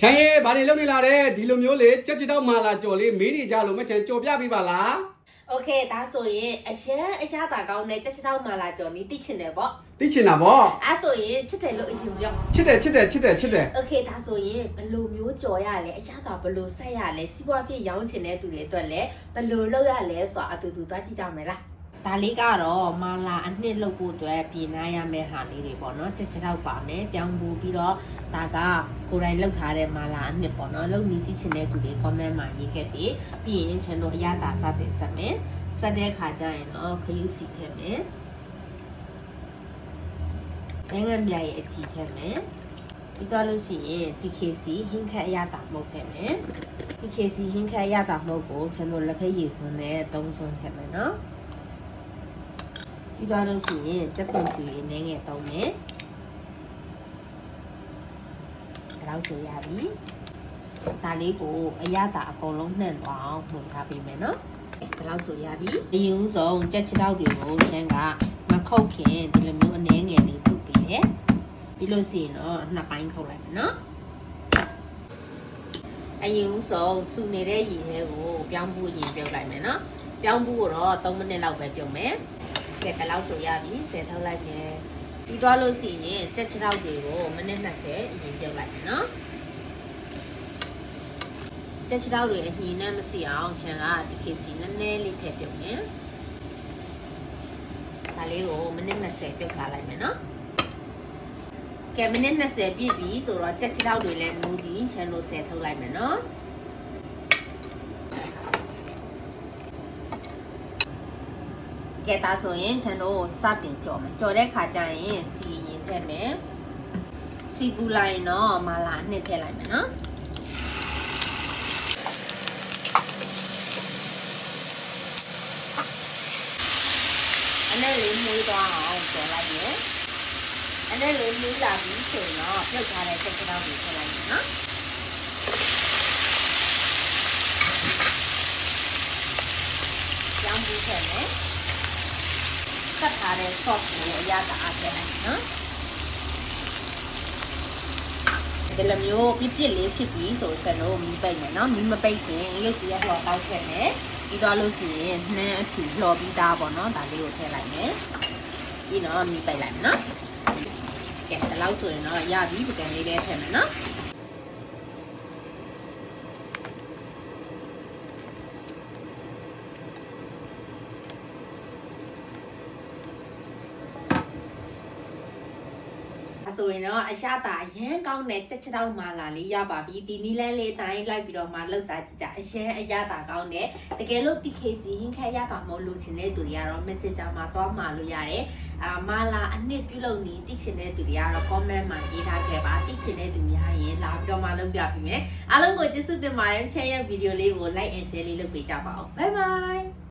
ချမ်းရဲဘာတွေလုပ်နေလာတဲ့ဒီလိုမျိုးလေကြက်ချစ်တော့မာလာကြော်လေးမေးနေကြလို့မချမ်းကြော်ပြပေးပါလား โอเคဒါဆိုရင်အရန်အရသာကောင်းတဲ့ကြက်ချစ်တောက်မာလာကြော်နီးတိချင်တယ်ပေါ့ သိချင်တာဗော အဲဆိုရင်ချစ်တယ်လို့အရင်ပြော ချစ်တယ်ချစ်တယ်ချစ်တယ်ချစ်တယ် โอเคဒါဆိုရင်ဘယ်လိုမျိုးကြော်ရလဲအရသာဘယ်လိုဆက်ရလဲစီးပွားဖြစ်ရောင်းချင်တဲ့သူတွေအတွက်လည်းဘယ်လိုလုပ်ရလဲဆိုတာအတူတူသွားကြည့်ကြမယ်လား ဒါလေးကတော့မာလာအနှစ်လုပ်ဖို့အတွက်ပြင်နာရမယ့်ဟာလေးတွေပေါ့နော်ကြက်ချစ်တောက်ပါမယ်ပြောင်းပူပြီးတော့ဒါကကိုယ်တိုင်လုပ်ထားတဲ့မာလာအနှစ်ပေါ့နော်လုပ်နီးတိချင်တဲ့သူတွေ comment မှာရေးခဲ့ပြီးပြီးရင်ကျွန်တော်အရသာစတင်ဆက်မယ်ဆက်တဲ့ခါကျရင်တော့ခရုစီထည့်မယ်နိုင်ငံပြရဲ့အကြည့်ထည့်မယ်ပြီးတော့လို့ရှိရင် TKC ဟင်းခက်အရသာမှုတ်ထည့်မယ် TKC ဟင်းခက်အရသာမှုတ်ကိုကျွန်တော်လက်ဖက်ရည်စွန်းနဲ့သုံးစွန်းထည့်မယ်နော် ပြီးတော့လို့ရှိရင်စက်သွန်ဖြူရည်နည်းငယ်သုံးမယ်ဒါတော့ဆိုရပြီဒါလေးကိုအရသာအကုန်လုံးနှံ့သွားအောင်မှုတ်ထားပေးမယ်နော်ဒီလောက်ဆိုရပြီဒီယူဆုံးကြက်ချတောက်တွေကိုချမ်းကမခုတ်ခင်ဒီလိုမျိုးအနှဲငယ်လေးထုတ်ပေးတယ်ပြီးလို့ရှိရင်တော့နှစ်ပိုင်းခုတ်လိုက်မယ်နော်အရင်ဦးဆုံးစုနေတဲ့ရည်တွေကိုပြောင်းဖို့ရင်ပြုတ်လိုက်မယ်နော်ပြောင်းဖို့တော့3မိနစ်လောက်ပဲပြုတ်မယ် ကဲဒီလောက်ဆိုရပြီဆယ်ထုတ်လိုက်မယ်ပြီးသွားလို့ရှိရင်ကြက်ချတောက်တွေကိုမိနစ်20အရင်ပြုတ်လိုက်မယ်နော်တက်ချီတော့တွေအညီနဲ့မစီအောင်ခြံကဒီ KC နည်းနည်းလေးထည့်ပြုတ်မယ်။ဒါလေးကိုမိနစ်20ပြုတ်ထားလိုက်မယ်နော်။ကဲမိနစ်20ပြည့်ပြီဆိုတော့တက်ချီတော့တွေလည်းမူပြီးခြံလို့ဆယ်ထုတ်လိုက်မယ်နော်။ ကဲဒါဆိုရင်ခြံတို့စတင်ကြော်မယ်။ကြော်တဲ့ခါကျရင်စီရင်ထည့်မယ်။စီပူလိုက်ရင်တော့မလာနှစ်ထည့်လိုက်မယ်နော်။အနဲ့လေးမွေးသွားအောင်ကျော်လိုက်ရယ်အနဲ့လေးမွေးလာပြီဆိုရင်တော့ပြုတ်ထားတဲ့ချက်ကတော့ကိုထည့်လိုက်မယ်နော်ကျောင်းဘူးထည့်မယ် စက်ထားတဲ့ sauce ကိုအရသာအထည့်လိုက်မယ်နော်ဒီလိုမျိုးပြစ်ပြစ်လေးဖြစ်ပြီးဆိုကျွန်တော်မီးပိတ်မယ်နော်မီးမပိတ်ခင်ရုပ်ကြီးရတော့တောက်ထည့်မယ်ပြီးတော့လို့ရှိရင်နှမ်းအထူလော်ပြီးသားပေါ့နော်ဒါလေးကိုထည့်လိုက်မယ်ပြီးတော့မီးပိတ်လိုက်မယ်နော်ကဲဒီလောက်ဆိုရင်တော့ရပြီပကံလေးလေးထည့်မယ်နော် ဆိုရင်တော့အရသာအရန်ကောင်းတဲ့ချက်ချတောက်မာလာလေးရပါပြီဒီနီလန်းလေးအတိုင်းလိုက်ပြီးတော့မှလှုပ်စားကြည့်ကြအရန်အရသာကောင်းတဲ့တကယ်လို့ TKC ဟင်းခက်ရတာမဟုတ်လို့ရှင်တဲ့သူတွေကတော့ Messenger မှာသွားမှာလို့ရတယ်အာမာလာအနှစ်ပြုလုပ်နေသိချင်တဲ့သူတွေကတော့ comment မှာရေးထားခဲ့ပါသိချင်တဲ့သူများရင်လာပြောမှလုပ်ပြပေးမယ်အားလုံးကိုကျေးဇူးတင်ပါတယ်ချဲ့ရဲ့ဗီဒီယိုလေးကို like and share လေးလုပ်ပေးကြပါဦး bye bye